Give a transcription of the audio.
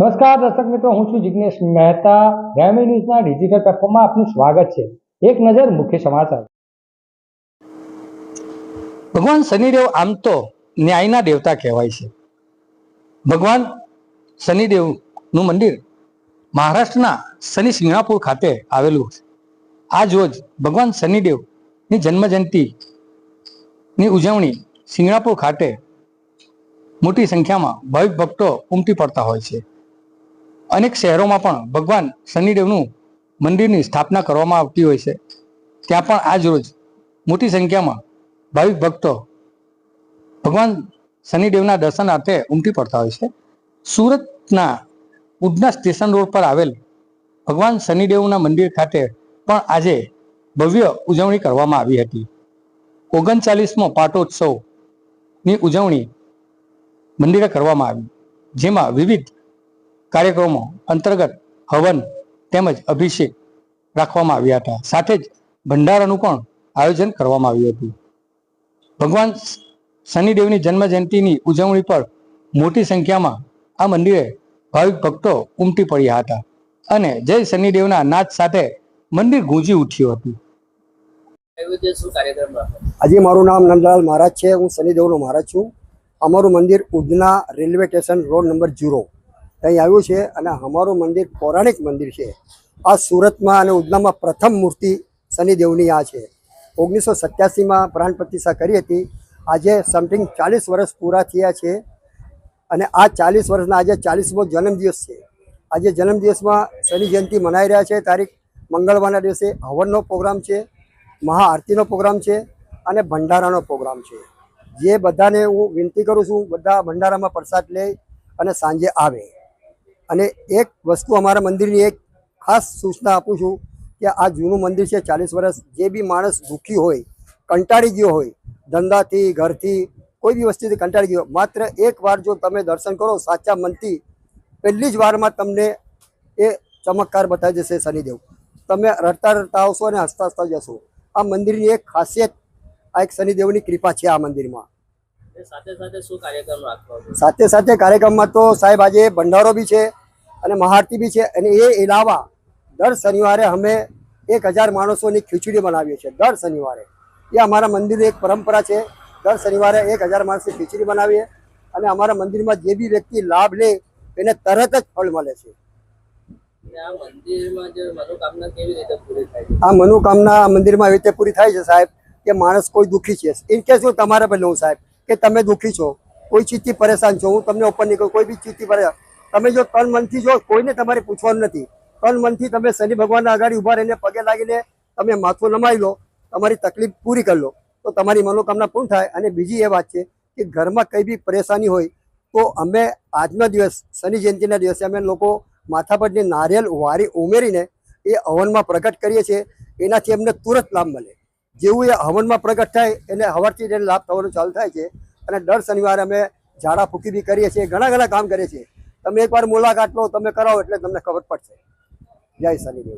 નમસ્કાર, દર્શક મિત્રો, હું છું જિગ્નેશ મહેતા. ગ્રામી ન્યૂઝના ડિજિટલ પ્લેટફોર્મમાં આપનું સ્વાગત છે. એક નજર મુખ્ય સમાચાર. ભગવાન શનિદેવ આમ તો ન્યાયના દેવતા કહેવાય છે. ભગવાન શનિદેવનું મંદિર મહારાષ્ટ્રના શનિ સિંહાપુર ખાતે આવેલું છે. આજ રોજ ભગવાન શનિદેવની જન્મજયંતિની ઉજવણી સિંગણાપુર ખાતે મોટી સંખ્યામાં ભાવિક ભક્તો ઉમટી પડતા હોય છે. અનેક શહેરોમાં પણ ભગવાન શનિદેવનું મંદિરની સ્થાપના કરવામાં આવતી હોય છે. ત્યાં પણ આજ રોજ મોટી સંખ્યામાં ભાવિક ભક્તો ભગવાન શનિદેવના દર્શન અર્થે ઉમટી પડતા હોય છે. સુરતના ઉધના સ્ટેશન રોડ પર આવેલ ભગવાન શનિદેવના મંદિર ખાતે પણ આજે ભવ્ય ઉજવણી કરવામાં આવી હતી. ઓગણચાલીસમો પાટોત્સવની ઉજવણી મંદિરે કરવામાં આવી. જેમાં વિવિધ કાર્યક્રમો અંતર્ગત હવન તેમજ અભિષેક રાખવામાં આવ્યા હતા. સાથે જ ભંડારાનું પણ આયોજન કરવામાં આવ્યું હતું. ભગવાન શનિદેવની જન્મ જયંતિની ઉજવણી પર મોટી સંખ્યામાં આ મંદિરે ભાવિક ભક્તો ઉમટી પડ્યા હતા અને જય શનિદેવના નાદ સાથે મંદિર ગુંજી ઉઠ્યું હતું. આજે મારું નામ નંદલાલ મહારાજ છે. હું શનિદેવનો મહારાજ છું. અમારું મંદિર Udhna railway station road number zero. અહીં આવ્યું છે અને અમારું મંદિર પૌરાણિક મંદિર છે. આ સુરતમાં અને ઉદનામાં પ્રથમ મૂર્તિ શનિદેવની આ છે. ઓગણીસો સત્યાસીમાં પ્રાણ પ્રતિષ્ઠા કરી હતી. આજે સમથિંગ ચાલીસ વર્ષ પૂરા થયા છે અને આ ચાલીસ વર્ષના આજે ચાલીસમો જન્મદિવસ છે. આજે જન્મદિવસમાં શનિ જયંતિ મનાઈ રહ્યા છે. તારીખ મંગળવારના દિવસે હવનનો પ્રોગ્રામ છે, મહાઆરતીનો પ્રોગ્રામ છે અને ભંડારાનો પ્રોગ્રામ છે. જે બધાને હું વિનંતી કરું છું, બધા ભંડારામાં પ્રસાદ લે અને સાંજે આવે. અને એક વસ્તુ અમારા મંદિરની એક ખાસ સૂચના આપું છું કે આ જૂનું મંદિર છે, ચાલીસ વર્ષ. જે બી માણસ દુઃખી હોય, કંટાળી ગયો હોય, ધંધાથી, ઘરથી, કોઈ બી વસ્તુથી કંટાળી ગયો, માત્ર એક વાર જો તમે દર્શન કરો સાચા મનથી, પહેલી જ વારમાં તમને એ ચમત્કાર બતાવી જશે શનિદેવ. તમે રડતા રડતા આવશો અને હસતા હસતા જશો. આ મંદિરની એક ખાસિયત, આ એક શનિદેવની કૃપા છે આ મંદિરમાં. સાથે સાથે કાર્યક્રમમાં તો સાહેબ આજે ભંડારો બી છે અને મહાઆરતી બી છે અને એ અલાવા દર શનિવારે અમે એક હજાર માણસોની ખીચડી બનાવીએ છીએ દર શનિવારે. એ અમારા મંદિરની એક પરંપરા છે. દર શનિવારે એક હજાર માણસની ખીચડી બનાવીએ અને અમારા મંદિરમાં જે બી વ્યક્તિ લાભ લે એને તરત જ ફળ મળે છે. આ મનોકામના મંદિરમાં એવી રીતે પૂરી થાય છે સાહેબ કે માણસ કોઈ દુઃખી છે. ઇનકેસ હું તમારા પર લઉં સાહેબ કે તમે દુઃખી છો, કોઈ ચીજથી પરેશાન છો, હું તમને ઓપન નહીં કોઈ બી ચીજથી પરેશાન તમે જો તન મનથી જો કોઈને તમારે પૂછવાનું નથી. તન મનથી તમે શનિ ભગવાનના આગળ ઊભા રહીને પગે લાગીને તમે માથું નમાવી લો, તમારી તકલીફ પૂરી કરી લો. તો તમારી મનોકામના પૂર્ણ થાય. અને બીજી એ વાત છે કે ઘરમાં કંઈ બી પરેશાની હોય, તો અમે આજનો દિવસ, શનિ જયંતિના દિવસે અમે લોકો માથા પરની નારિયેલ વારી ઉમેરીને એ હવનમાં પ્રગટ કરીએ છીએ, એનાથી અમને તુરંત લાભ મળે. જેવું એ હવનમાં પ્રગટ થાય, એને હવારથી એને લાભ થવાનું ચાલુ થાય છે. અને દર શનિવારે અમે ઝાડા ફૂકી બી કરીએ છીએ, ઘણા ઘણા કામ કરીએ છીએ. તમે એકવાર મુલાકાત લો, તમે કરાવો એટલે તમને ખબર પડશે. જય શનિદેવ.